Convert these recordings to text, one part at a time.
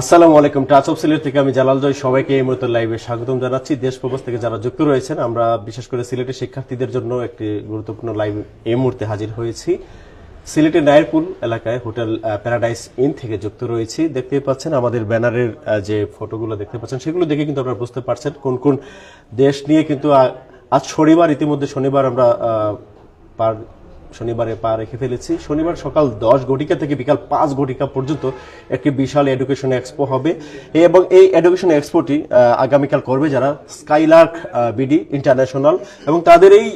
আসসালামু আলাইকুম touch of Sylhet থেকে আমি জালাল জয় সবাইকে এই মুহূর্তে লাইভে স্বাগতম জানাচ্ছি। দেশ প্রবাস থেকে যারা যুক্ত রয়েছেন, আমরা বিশেষ করে সিলেটের শিক্ষার্থীদের জন্য একটি গুরুত্বপূর্ণ লাইভ এই মুহূর্তে হাজির হয়েছি। সিলেটের নায়েরপুল এলাকায় হোটেল প্যারাডাইস ইন থেকে যুক্ত রয়েছি। দেখতেই পাচ্ছেন আমাদের ব্যানারের যে ফটোগুলো দেখতে পাচ্ছেন, সেগুলো দেখে কিন্তু আপনারা বুঝতে পারছেন কোন কোন দেশ নিয়ে কিন্তু আজ শনিবার, ইতিমধ্যে শনিবার আমরা পার শনিবারে পা রেখে ফেলেছি। শনিবার সকাল দশ ঘটিকা থেকে বিকাল পাঁচ ঘটিকা পর্যন্ত একটি বিশাল এডুকেশন এক্সপো হবে এবং এই এডুকেশন এক্সপোটি আগামীকাল করবে যারা স্কাইলার্ক বিডি ইন্টারন্যাশনাল এবং তাদের এই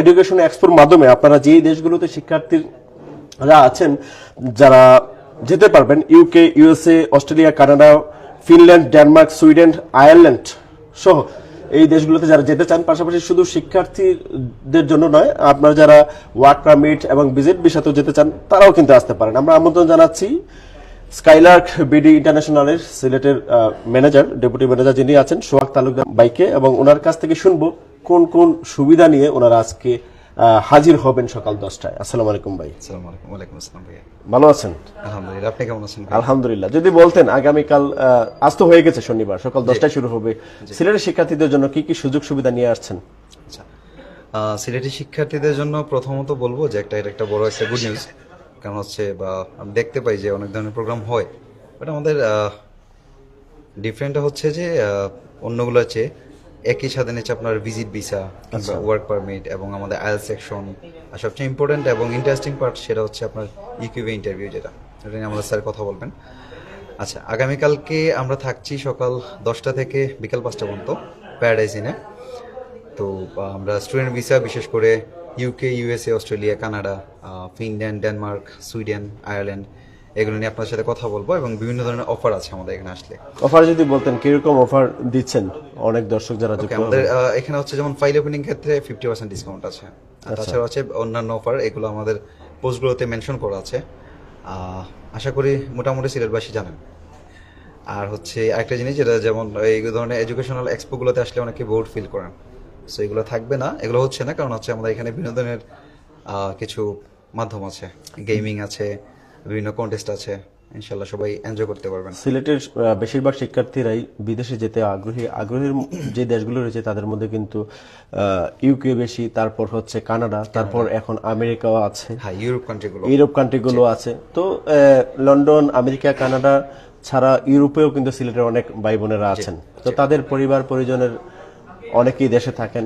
এডুকেশন এক্সপোর মাধ্যমে আপনারা যে দেশগুলোতে শিক্ষার্থীরা আছেন, যারা যেতে পারবেন UK USA Australia Canada Finland Denmark Sweden Ireland সহ এই দেশগুলোতে যারা যেতে চান, পাশাপাশি শুধু শিক্ষার্থীদের জন্য নয়, আপনারা যারা ওয়ার্ক পারমিট এবং ভিজিট ভিসাতেও যেতে চান, তারাও কিন্তু আসতে পারেন। আমরা আমন্ত্রণ জানাচ্ছি স্কাইলার্ক বিডি ইন্টারন্যাশনালের সিলেটের ম্যানেজার, ডেপুটি ম্যানেজার যিনি আছেন, সোহাগ তালুকদার বাইকে, এবং ওনার কাছ থেকে শুনব কোন কোন সুবিধা নিয়ে ওনারা আজকে হাজির হবেন সকাল দশটায়। আসসালামু আলাইকুম ভাই। আসসালামু আলাইকুম। ওয়ালাইকুম আসসালাম ভাইয়া। ভালো আছেন? আলহামদুলিল্লাহ। আপনি কেমন আছেন? আলহামদুলিল্লাহ। যদি বলতেন আগামীকাল আজ তো হয়ে গেছে শনিবার সকাল দশটায় শুরু হবে। সিলেটের শিক্ষার্থীদের জন্য কি কি সুযোগ সুবিধা নিয়ে আসছেন? আচ্ছা। আহ, সিলেটি শিক্ষার্থীদের জন্য প্রথমত বলব যে একটা এটা একটা বড় একটা গুড নিউজ কারণ হচ্ছে বা আমি দেখতে পাই যে অনেক ধরনের প্রোগ্রাম হয়। বাট আমাদের ডিফারেন্ট হচ্ছে যে অন্যগুলো চেয়ে একই সাথে নিচ্ছে আপনার ভিজিট ভিসা কিংবা ওয়ার্ক পারমিট এবং আমাদের আইএল সেকশন আর সবচেয়ে ইম্পর্টেন্ট এবং ইন্টারেস্টিং পার্ট সেটা হচ্ছে আপনার ইকিউবে ইন্টারভিউ যেটা। এটা নিয়ে আমাদের স্যার কথা বলবেন। আচ্ছা আগামীকালকে আমরা থাকছি সকাল দশটা থেকে বিকাল পাঁচটা পর্যন্ত প্যারাডাইজ ইনে তো আমরা স্টুডেন্ট ভিসা বিশেষ করে UK USA Australia Canada Finland Denmark Sweden Ireland এগুলো নিয়ে আপনার সাথে কথা বলব এবং বিভিন্ন ধরনের অফার আছে আমাদের এখানে আসলে। অফার যদি বলতেন কীরকম অফার দিচ্ছেন অনেক দর্শক যারা যুক্ত আমাদের এখানে হচ্ছে যেমন ফাইল ওপেনিং ক্ষেত্রে ফিফটি পার্সেন্ট ডিসকাউন্ট আছে। আর তাছাড়া হচ্ছে অন্যান্য অফার এগুলো আমাদের পোস্টগুলোতে মেনশন করা আছে। আশা করি মোটামুটি সিলেটবাসী জানেন। আর হচ্ছে একটা জিনিস যেটা যেমন এই ধরনের এডুকেশনাল এক্সপোগুলোতে আসলে অনেকে বোর্ড ফিল করেন। সো এগুলো থাকবে না এগুলো হচ্ছে না কারণ হচ্ছে আমাদের এখানে বিনোদনের কিছু মাধ্যম আছে। গেমিং আছে বিভিন্ন কন্টেস্ট আছে। ইনশাল্লাহ সবাই এনজয় করতে পারবেন। সিলেটের বেশিরভাগ শিক্ষার্থীরাই বিদেশে যেতে আগ্রহী আগ্রহের যে দেশগুলো রয়েছে তাদের মধ্যে কিন্তু ইউকে বেশি তারপর হচ্ছে কানাডা তারপর এখন আমেরিকাও আছে। হ্যাঁ ইউরোপ কান্ট্রিগুলো ইউরোপ কান্ট্রিগুলো আছে। তো লন্ডন আমেরিকা কানাডা ছাড়া ইউরোপেও কিন্তু সিলেটের অনেক ভাই বোনেরা আছেন। তো তাদের পরিবার পরিজনের অনেকেই দেশে থাকেন।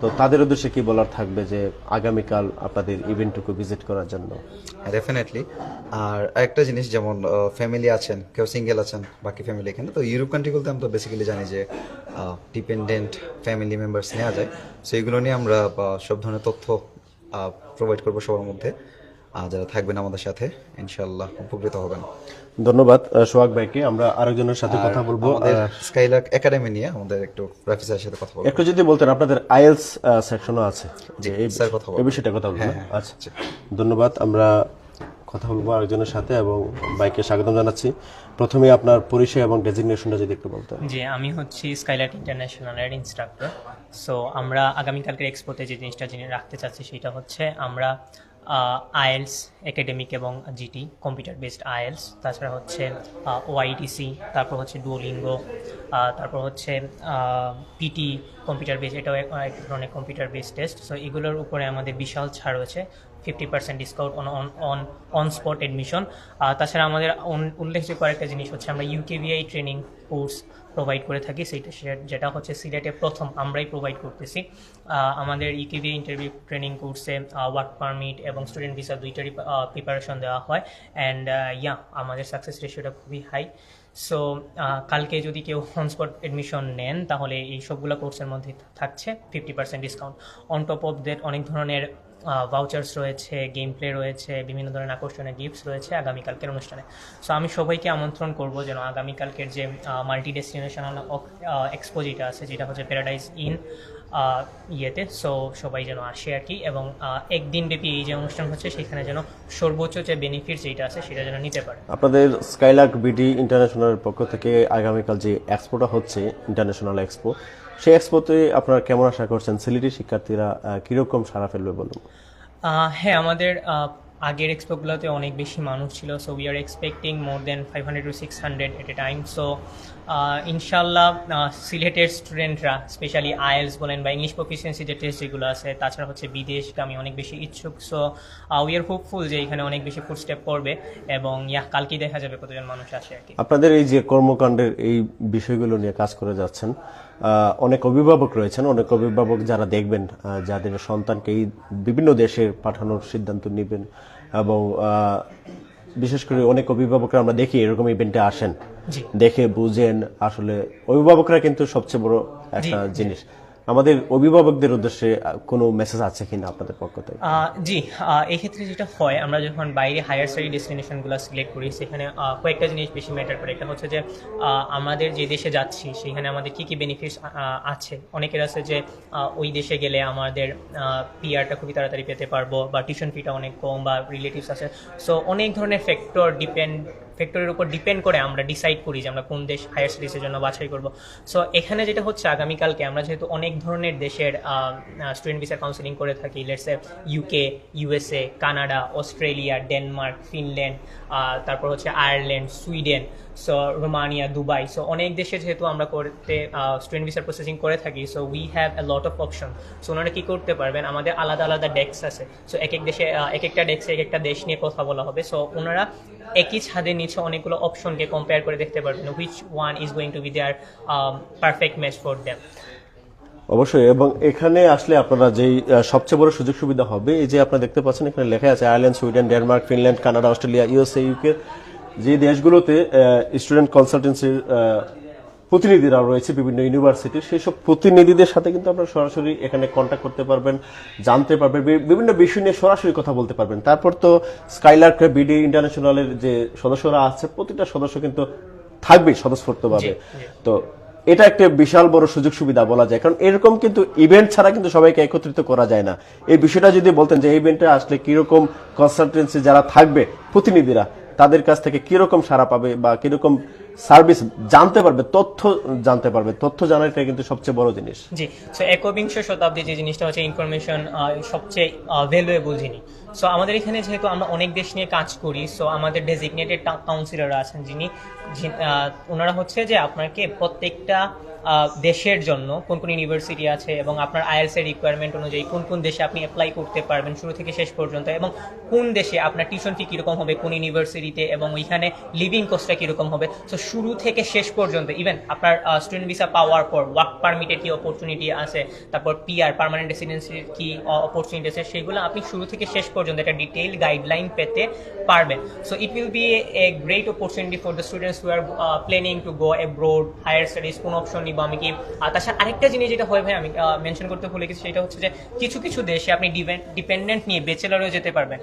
তো তাদের উদ্দেশ্যে কি বলার থাকবে যে আগামীকাল আপনাদের ইভেন্টটুকু ভিজিট করার জন্য? ডেফিনেটলি আর একটা জিনিস, যেমন ফ্যামিলি আছেন, কেউ সিঙ্গেল আছেন, বাকি ফ্যামিলি এখানে, তো ইউরোপ কান্ট্রিগুলোতে আমরা তো বেসিক্যালি জানি যে ডিপেন্ডেন্ট ফ্যামিলি মেম্বার্স নেওয়া যায়। সেইগুলো নিয়ে আমরা সব ধরনের তথ্য প্রোভাইড করব সবার মধ্যে। যারা থাকবেন আমাদের সাথে ইনশাল্লাহ উপকৃত হবেন। ধন্যবাদ সোহাগ ভাইকে। আমরা আরেকজনের সাথে কথা বলব। স্কাইলাক একাডেমি নিয়ে আমাদের একটু রাফি স্যারের সাথে কথা বলব। একটু যদি বলতেন আপনাদের আইএলস সেকশনও আছে। যে এই স্যার কথা। এই বিষয়টা কথা বলবেন হ্যাঁ, আচ্ছা। ধন্যবাদ আমরা কথা বলব আরেকজনের সাথে এবং বাইকে স্বাগতম জানাচ্ছি। প্রথমে আপনার পরিচয় এবং ডেজিগনেশনটা যদি একটু বলতেন। যে আমি হচ্ছি স্কাইলাইট ইন্টারন্যাশনালের ইনস্ট্রাক্টর সো আমরা আগামীকালকের এক্সপোতে যে জিনিসটা জেনে রাখতে চাচ্ছি সেটা হচ্ছে আমরা আইএলস একাডেমিক এবং জিটি কম্পিউটার বেসড আইএলস, তাছাড়া হচ্ছে ওআইটিসি তারপর হচ্ছে ডুওলিঙ্গো তারপর হচ্ছে পিটি কম্পিউটার বেস এটাও এক ধরনের কম্পিউটার বেসড টেস্ট। সো এগুলোর উপরে আমাদের বিশাল ছাড় রয়েছে। Fifty percent discount on on on spot admission তাছাড়া আমাদের উল্লেখযোগ্য আরেকটা জিনিস হচ্ছে আমরা ইউকেভিআই ট্রেনিং কোর্স প্রোভাইড করে থাকি, সেইটা যেটা হচ্ছে সিলেটে প্রথম আমরাই প্রোভাইড করতেছি। আমাদের ইউকেভিআই ইন্টারভিউ ট্রেনিং কোর্সে ওয়ার্ক পারমিট এবং স্টুডেন্ট ভিসা দুইটারই প্রিপারেশন দেওয়া হয়। অ্যান্ড ইয়া আমাদের সাকসেস রেশিওটা খুবই হাই সো কালকে যদি কেউ অনস্পট এডমিশন নেন, তাহলে এই সবগুলো কোর্সের মধ্যে থাকছে fifty percent discount on top of that অনেক ধরনের ভাউচার্স রয়েছে গেম প্লে রয়েছে, বিভিন্ন ধরনের আকর্ষণীয় গিফটস রয়েছে আগামীকালকের অনুষ্ঠানে। সো আমি সবাইকে আমন্ত্রণ করব যেন আগামীকালকের যে মাল্টি ডেস্টিনেশনাল এক্সপো যেটা আছে, যেটা হচ্ছে প্যারাডাইজ ইন ইয়েতে। সো সবাই যেন আসে আর কি এবং একদিন ব্যাপী এই যে অনুষ্ঠান হচ্ছে, সেখানে যেন সর্বোচ্চ যে বেনিফিট যেটা আছে, সেটা যেন নিতে পারে। আপনাদের স্কাইলার্ক বিডি ইন্টারন্যাশনালের পক্ষ থেকে আগামীকাল যে এক্সপোটা হচ্ছে ইন্টারন্যাশনাল এক্সপো সেই এক্সপোতে আপনারা কেমন আশা করছেন? সিলেটি শিক্ষার্থীরা কীরকম সাড়া ফেলবে বলুন? হ্যাঁ আমাদের আগের এক্সপোগুলোতে অনেক বেশি মানুষ ছিল so we are expecting more than five hundred to six hundred at a time so ইনশাল্লাহ সিলেটের স্টুডেন্টরা স্পেশালি আইএলস বলেন বা ইংলিশ প্রফিসিয়েন্সি যে টেস্ট যেগুলো আছে তাছাড়া হচ্ছে বিদেশকে আমি অনেক বেশি ইচ্ছুক সো উই আর হোপফুল যে এখানে অনেক বেশি ফুটস্টেপ পড়বে এবং ইয়া কালকেই দেখা যাবে কতজন মানুষ আসে আর কি। আপনাদের এই যে কর্মকাণ্ডের এই বিষয়গুলো নিয়ে কাজ করে যাচ্ছেন অনেক অভিভাবক রয়েছেন অনেক অভিভাবক যারা দেখবেন যাদের সন্তানকে এই বিভিন্ন দেশে পাঠানোর সিদ্ধান্ত নেবেন এবং আহ, বিশেষ করে অনেক অভিভাবকরা আমরা দেখি এরকম ইভেন্টে আসেন। দেখে বুঝেন আসলে অভিভাবকরা কিন্তু সবচেয়ে বড় একটা জিনিস। আমাদের অভিভাবকদের উদ্দেশ্যে কোনো মেসেজ আছে কিনা আপনাদের পক্ষ থেকে? জি আহ, এই ক্ষেত্রে যেটা হয় আমরা যখন বাইরে হায়ার স্টাডি ডেস্টিনেশনগুলো সিলেক্ট করি সেখানে কয়েকটা জিনিস বেশি ম্যাটার করে। একটা হচ্ছে যে আমাদের যে দেশে যাচ্ছি সেখানে আমাদের কি কি বেনিফিটস আছে? অনেকের আছে যে ওই দেশে গেলে আমাদের পিআরটা খুবই তাড়াতাড়ি পেতে পারব বা টিউশন ফিটা অনেক কম বা রিলেটিভস আছে। সো অনেক ধরনের ফ্যাক্টর ডিপেন্ড ফ্যাক্টরের উপর ডিপেন্ড করে আমরা ডিসাইড করি যে আমরা কোন দেশ হায়ার স্টাডিজের জন্য বাছাই করব। সো এখানে যেটা হচ্ছে, আগামীকালকে আমরা যেহেতু অনেক ধরনের দেশের স্টুডেন্ট ভিসা কাউন্সিলিং করে থাকি let's say UK USA Canada Australia Denmark Finland তারপর হচ্ছে Ireland Sweden so Romania Dubai so অনেক দেশে যেহেতু আমরা করতে স্টুডেন্ট ভিসার প্রসেসিং করে থাকি so we have a lot of option so ওনারা কী করতে পারবেন? আমাদের আলাদা আলাদা ডেস্ক আছে। সো এক এক দেশে এক একটা ডেস্কে এক একটা দেশ নিয়ে কথা বলা হবে। সো ওনারা একই ছাদের নিচে অনেকগুলো অপশনকে কম্পেয়ার করে দেখতে পারবেন which one is going to be their perfect match for them অবশ্যই, এবং এখানে আসলে আপনারা যেই সবচেয়ে বড় সুযোগ সুবিধা হবে, এই যে আপনারা দেখতে পাচ্ছেন, এখানে লেখা আছে Ireland, Sweden, Denmark, Finland, Canada, Australia, USA, UK, যে দেশগুলোতে স্টুডেন্ট কনসালটেন্সির প্রতিনিধিরা রয়েছে বিভিন্ন ইউনিভার্সিটির সেই সব প্রতিনিধিদের সাথে কিন্তু আপনারা সরাসরি এখানে কন্ট্যাক্ট করতে পারবেন জানতে পারবেন বিভিন্ন বিষয় নিয়ে সরাসরি কথা বলতে পারবেন। তারপর তো স্কাইলার্ক বিডি ইন্টারন্যাশনালের যে সদস্যরা আছে প্রতিটা সদস্য কিন্তু থাকবে স্বতঃস্ফূর্তভাবে। তো এটা একটা বিশাল বড় সুযোগ সুবিধা বলা যায়। কারণ এরকম কিন্তু ইভেন্ট ছাড়া কিন্তু সবাইকে একত্রিত করা যায় না। এই বিষয়টা যদি বলতেন যে এই ইভেন্টে আসলে কীরকম কনসালটেন্সি যারা থাকবে প্রতিনিধিরা তাদের কাছ থেকে কীরকম সাড়া পাবে বা কীরকম সার্ভিস জানতে পারবে তথ্য জানতে পারবে। তথ্য জানাটা কিন্তু সবচেয়ে বড় জিনিস। জি সো একবিংশ শতাব্দী যে জিনিসটা হচ্ছে ইনফরমেশন সবচেয়ে ভ্যালুয়েবল জিনিস। সো আমাদের এখানে যেহেতু আমরা অনেক দেশ নিয়ে কাজ করি সো আমাদের ডেজিগনেটেড কাউন্সিলর আছেন যিনি, ওনারা হচ্ছে যে আপনাকে প্রত্যেকটা দেশের জন্য কোন কোন ইউনিভার্সিটি আছে এবং আপনার আইএলস এর রিকোয়ারমেন্ট অনুযায়ী কোন কোন দেশে আপনি অ্যাপ্লাই করতে পারবেন শুরু থেকে শেষ পর্যন্ত এবং কোন দেশে আপনার টিউশন ফি কীরকম হবে কোন ইউনিভার্সিটিতে এবং ওইখানে লিভিং কস্টটা কীরকম হবে। সো শুরু থেকে শেষ পর্যন্ত ইভেন আপনার স্টুডেন্ট ভিসা পাওয়ার পর ওয়ার্ক পারমিটের কি অপরচুনিটি আছে, তারপর পিআর পারমানেন্ট রেসিডেন্সির কি অপরচুনিটি আছে, সেগুলো আপনি শুরু থেকে শেষ পর্যন্ত একটা ডিটেইল গাইডলাইন পেতে পারবেন। So it will be a great opportunity for the students who are planning to go abroad higher studies কোন অপশন নিব আমি কি, আর তাছাড়া আরেকটা জিনিস যেটা হয় ভাই, আমি মেনশন করতে ভুলে গেছি, সেটা হচ্ছে যে কিছু কিছু দেশে আপনি ডিপেন্ডেন্ট নিয়ে বেচেলারেও যেতে পারবেন।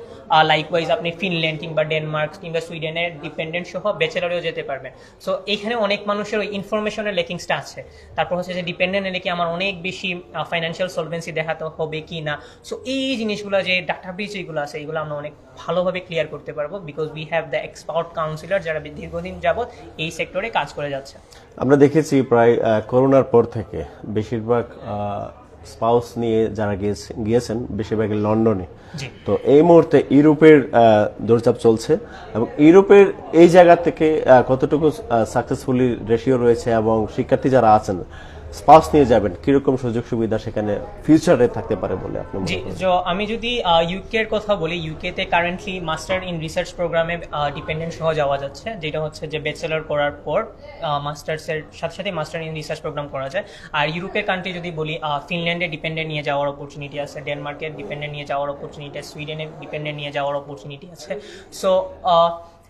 লাইকওয়াইজ আপনি ফিনল্যান্ড কিংবা ডেনমার্ক কিংবা সুইডেনের ডিপেন্ডেন্ট সহ বেচেলারেও যেতে পারবেন। সো এইখানে অনেক মানুষের ওই ইনফরমেশনের লেকিংসটা আছে। তারপর হচ্ছে যে ডিপেন্ডেন্ট এলে কি আমার অনেক বেশি ফাইন্যান্সিয়াল সলভেন্সি দেখাতে হবে কি না। সো এই জিনিসগুলো যে ডাটা ব্রিজ যেগুলো আছে এইগুলো আমরা অনেক ভালোভাবে ক্লিয়ার করতে পারব because we have the expert counsellor যারা দীর্ঘদিন যাবৎ এই সেক্টরে কাজ করে যাচ্ছে। আমরা দেখেছি প্রায় করোনার পর থেকে বেশিরভাগ স্পাউস নিয়ে যারা গিয়েছে- গিয়েছেন বেশিরভাগই লন্ডনে। তো এই মুহূর্তে ইউরোপের আহ, দৌড়চাপ চলছে এবং ইউরোপের এই জায়গা থেকে আহ, কতটুকু সাকসেসফুলি রেশিও রয়েছে এবং শিক্ষার্থী যারা আছেন স্পাউস নিয়ে যাবেন কীরকম সুযোগ সুবিধা সেখানে ফিউচারে থাকতে পারে বলে আপনি জি? আমি যদি ইউকে এর কথা বলি ইউকেতে কারেন্টলি মাস্টার ইন রিসার্চ প্রোগ্রামে ডিপেন্ডেন্ট সহ যাওয়া যাচ্ছে যেটা হচ্ছে যে ব্যাচেলর করার পর মাস্টার্সের সাথে সাথে মাস্টার ইন রিসার্চ প্রোগ্রাম করা যায় আর ইউরোপের কান্ট্রি যদি বলি ফিনল্যান্ডে ডিপেন্ডেন্ট নিয়ে যাওয়ার অপরচুনিটি আছে ডেনমার্কের ডিপেন্ডেন্ট নিয়ে যাওয়ার অপরচুনিটি আছে সুইডেনে ডিপেন্ডেন্ট নিয়ে যাওয়ার অপরচুনিটি আছে so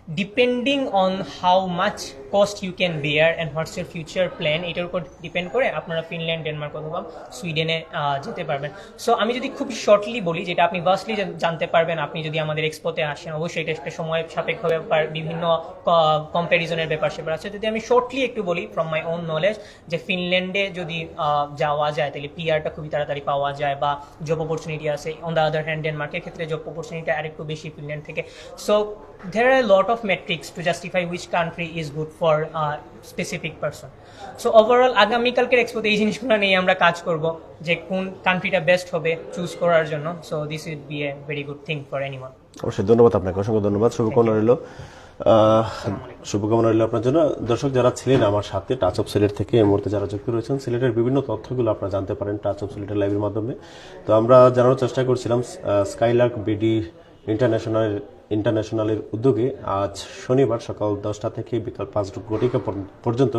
depending on how much cost you can bear and what's your future plan এটার উপর ডিপেন্ড করে আপনারা ফিনল্যান্ড ডেনমার্ক অথবা সুইডেনে যেতে পারবেন। সো আমি যদি খুব শর্টলি বলি, যেটা আপনি ভার্সলি জানতে পারবেন, আপনি যদি আমাদের এক্সপোতে আসেন, অবশ্যই এটা একটা সময় সাপেক্ষ ব্যাপার, বিভিন্ন কম্প্যারিজনের ব্যাপার সেপার আছে। যদি আমি শর্টলি একটু বলি ফ্রম মাই ওন নলেজ যে ফিনল্যান্ডে যদি যাওয়া যায়, তাহলে পিআরটা খুবই তাড়াতাড়ি পাওয়া যায় বা জব অপরচুনিটি আছে। অন দ্য আদার হ্যান্ড ডেনমার্কের ক্ষেত্রে জব অপরচুনিটি আরেকটু বেশি ফিনল্যান্ড থেকে। So there are lot lot of metrics to justify which country is good for a specific person. So overall আগামীকালকের এক্সপোতে এই জিনিসগুলো নিয়ে আমরা কাজ করব যে কোন কান্ট্রিটা বেস্ট হবে চুজ করার জন্য। So this will be a very good thing for anyone অবশ্যই ধন্যবাদ আপনাকে। অসংখ্য ধন্যবাদ। শুভকামনা রইল। শুভকামনা রইল আপনার জন্য। দর্শক যারা ছিলেন আমার সাথে টাচ অফ সিলেট থেকে এই মুহূর্তে যারা যুক্ত রয়েছেন সিলেটের বিভিন্ন তথ্যগুলো আপনারা জানতে পারেন টাচ অফ সিলেটের লাইভের মাধ্যমে। তো আমরা জানানোর চেষ্টা করছিলাম স্কাইলার্ক বিডি ইন্টারন্যাশনাল ইন্টারন্যাশনালের উদ্যোগে আজ শনিবার সকাল দশটা থেকে বিকাল পাঁচ ঘটিকা পর- পর্যন্ত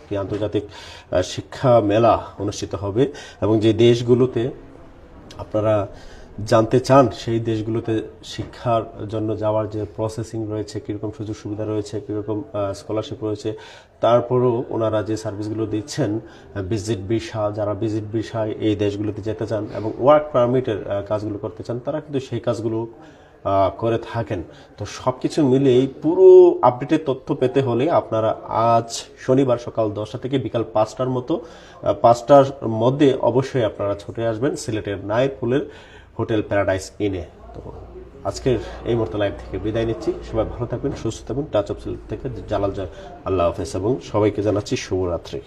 একটি আন্তর্জাতিক শিক্ষা মেলা অনুষ্ঠিত হবে এবং যে দেশগুলোতে আপনারা জানতে চান, সেই দেশগুলোতে শিক্ষার জন্য যাওয়ার যে প্রসেসিং রয়েছে, কীরকম সুযোগ সুবিধা রয়েছে, কীরকম স্কলারশিপ রয়েছে, তারপরও ওনারা যে সার্ভিসগুলো দিচ্ছেন ভিজিট ভিসা যারা ভিজিট ভিসায় এই দেশগুলোতে যেতে চান এবং ওয়ার্ক পারমিটের কাজগুলো করতে চান, তারা কিন্তু সেই কাজগুলো করে থাকেন। তো সব কিছু মিলেই পুরো আপডেটের তথ্য পেতে হলে আপনারা আজ শনিবার সকাল দশটা থেকে বিকাল পাঁচটার মতো পাঁচটার মধ্যে অবশ্যই আপনারা ছুটে আসবেন সিলেটের নাইরপুলের হোটেল প্যারাডাইস ইনে তো আজকের এই মুহূর্তে লাইভ থেকে বিদায় নিচ্ছি। সবাই ভালো থাকবেন, সুস্থ থাকবেন। টাচ অফ সিলেট থেকে জালাল জয় আল্লাহ হাফেজ এবং সবাইকে জানাচ্ছি শুভরাত্রি।